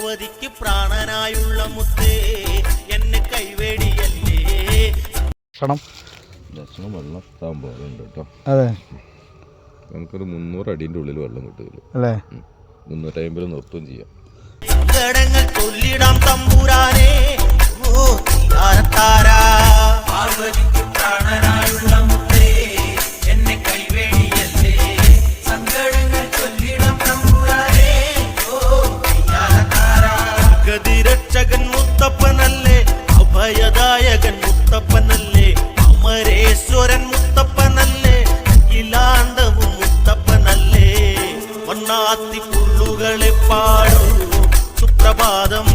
പാർവതിക്ക് പ്രാണനായുള്ള മുത്തേ എന്നെ കൈവേടിയല്ലേ? നമുക്കൊരു മുന്നൂറ് അടിന്റെ ഉള്ളിൽ വെള്ളം കിട്ടുകയുള്ളൂ അല്ലേ? മുന്നൂറ്റമ്പത് അമ്പത് ചെയ്യാം. സങ്കടങ്ങൾ അഭയദായകൻ മുത്തപ്പനല്ലേ? അമരേശ്വരൻ മുത്തപ്പനല്ലേ? അഖിലാണ്ടവും മുത്തപ്പനല്ലേ? വണ്ണാത്തി പുള്ളുകളെ പാടും സുപ്രഭാതം